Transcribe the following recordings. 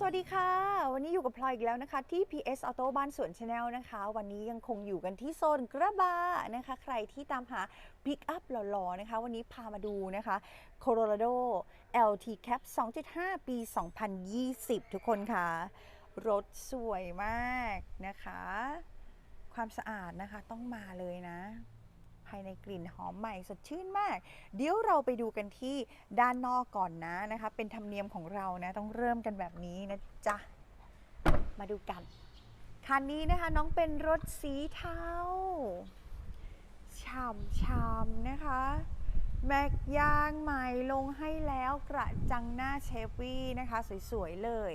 สวัสดีค่ะ วันนี้อยู่กับพลอยอีกแล้วนะคะ ที่ PS Auto บ้านสวน Channel นะคะ วันนี้ยังคงอยู่กันที่โซนกระบะนะคะ ใครที่ตามหา Pick Up หล่อๆนะคะ วันนี้พามาดูนะคะ Colorado LT Cap 2.5 ปี 2020 ทุกคนค่ะ รถสวยมากนะคะ ความสะอาดนะคะต้องมาเลยนะ ภายในกลิ่นหอมใหม่สดชื่นมาก เดี๋ยวเราไปดูกันที่ด้านนอกก่อนนะนะคะ เป็นธรรมเนียมของเรานะ ต้องเริ่มกันแบบนี้นะจ๊ะ มาดูกัน คันนี้นะคะน้องเป็นรถสีเทาฉ่ำช่ำๆนะคะ แม็กยางใหม่ลงให้แล้วกระจังหน้าเชฟวี่นะคะ สวย ๆ เลย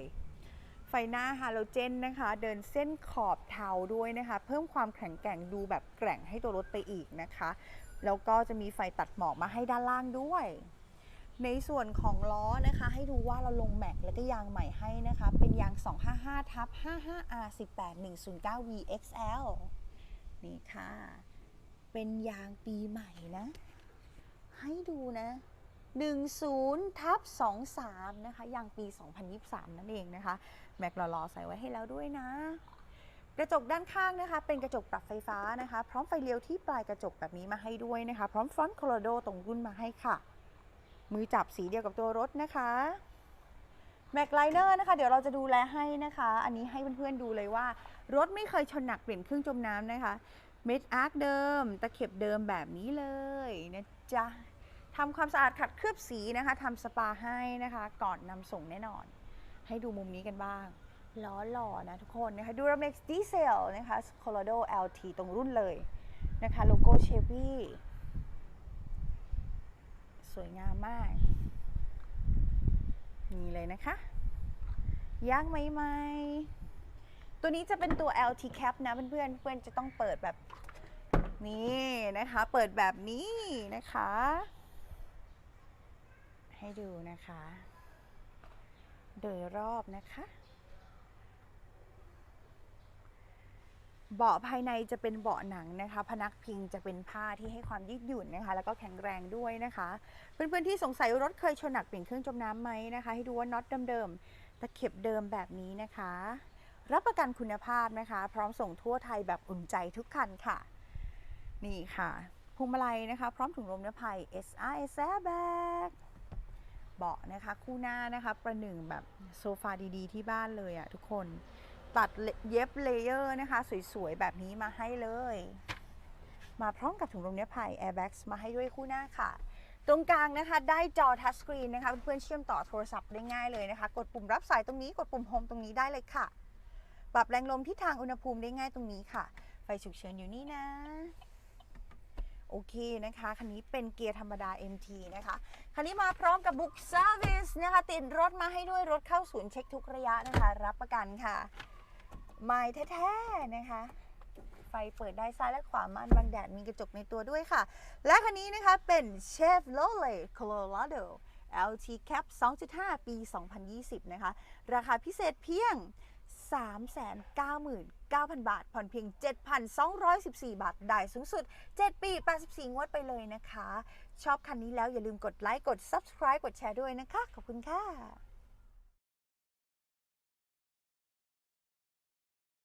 ไฟหน้าฮาโลเจนนะคะ เดินเส้นขอบเทาด้วยนะคะ เพิ่มความแข็งแกร่งดูแบบแกร่งให้ตัวรถไปอีกนะคะ แล้วก็จะมีไฟตัดหมอกมาให้ด้านล่างด้วย ในส่วนของล้อนะคะ ให้ดูว่าเราลงแม็กแล้วก็ยางใหม่ให้นะคะ เป็นยาง 255ทับ 55R 18 109 VXL นี่ค่ะ เป็นยางปีใหม่นะ ให้ดูนะ 10ทับ23 นะคะยางปี 2023 นั่นเองนะคะ แม็กหล่อๆใส่ไว้ให้แล้วด้วยนะ กระจกด้านข้างนะคะ เป็นกระจกปรับไฟฟ้านะคะ พร้อมไฟเลี้ยวที่ปลายกระจกแบบนี้มาให้ด้วยนะคะ พร้อมฟรอนต์โคโลโดตรงรุ่นมาให้ค่ะ มือจับสีเดียวกับตัวรถนะคะแม็กไลเนอร์นะคะ เดี๋ยวเราจะดูแลให้นะคะ อันนี้ให้เพื่อนๆดูเลยว่า รถไม่เคยชนหนักเปลี่ยนเครื่องจมน้ำนะคะ เม็ดอาร์คเดิม ตะเข็บเดิมแบบนี้เลยนะจ๊ะ ทำความสะอาดขัดเคลือบสีนะคะทำสปาให้นะคะก่อนนำส่งแน่นอน ให้ดูมุมนี้กันบ้างล้อหล่อนะทุกคนนะคะ Duramex Diesel นะคะ Colorado LT ตรงรุ่นเลยนะคะโลโก้ Chevy สวยงามมาก นี่เลยนะคะยางใหม่ๆตัวนี้จะเป็นตัว LT Cap นะเพื่อนๆเพื่อนจะต้องเปิดแบบนี้นะคะ เปิดแบบนี้นะคะ ให้ดูนะคะ โดยรอบนะคะ เบาะภายในจะเป็นเบาะหนังนะคะ พนักพิงจะเป็นผ้าที่ให้ความยืดหยุ่นนะคะ แล้วก็แข็งแรงด้วยนะคะ เพื่อนๆที่สงสัยรถเคยชนหนักเปลี่ยนเครื่องจมน้ำไหมนะคะ ให้ดูว่าน็อตเดิมๆตะเข็บเดิมแบบนี้นะคะ รับประกันคุณภาพนะคะ พร้อมส่งทั่วไทยแบบอุ่นใจทุกคันค่ะ นี่ค่ะพวงมาลัยนะคะ พร้อมถุงลมนิรภัย SRS Airbag เบาะนะคะ คู่หน้านะคะประหนึ่งแบบโซฟาดีๆ ที่บ้านเลยอะทุกคนตัดเย็บเลเยอร์นะคะ สวยๆ แบบนี้มาให้เลย มาพร้อมกับถุงลมนิรภัย Airbags มาให้ด้วยคู่หน้าค่ะ ตรงกลางนะคะได้จอทัชสกรีนนะคะเพื่อนเชื่อมต่อโทรศัพท์ได้ง่ายเลยนะคะ กดปุ่มรับสายตรงนี้กดปุ่มโฮมตรงนี้ได้เลยค่ะ ปรับแรงลมที่ทางอุณหภูมิได้ง่ายตรงนี้ค่ะ ไฟฉุกเฉินอยู่นี่นะ โอเคนะคะ คันนี้เป็นเกียร์ธรรมดา MT นะคะ คันนี้มาพร้อมกับบุ๊กเซอร์วิสนะคะ ติดรถมาให้ด้วยรถเข้าศูนย์เช็คทุกระยะนะคะ รับประกันค่ะใหม่แท้ๆนะคะ ไฟเปิดได้ซ้ายและขวาม่านบังแดดมีกระจกในตัวด้วยค่ะ และคันนี้นะคะเป็น Chevrolet Colorado LT Cap 2.5 ปี 2020 นะคะ ราคาพิเศษเพียง 399,000 บาท ผ่อนเพียง 7,214 บาท ได้สูงสุด 7 ปี 84 งวดไปเลยนะคะ ชอบคันนี้แล้วอย่าลืมกดไลค์ กด Subscribe กดแชร์ด้วยนะคะ ขอบคุณค่ะ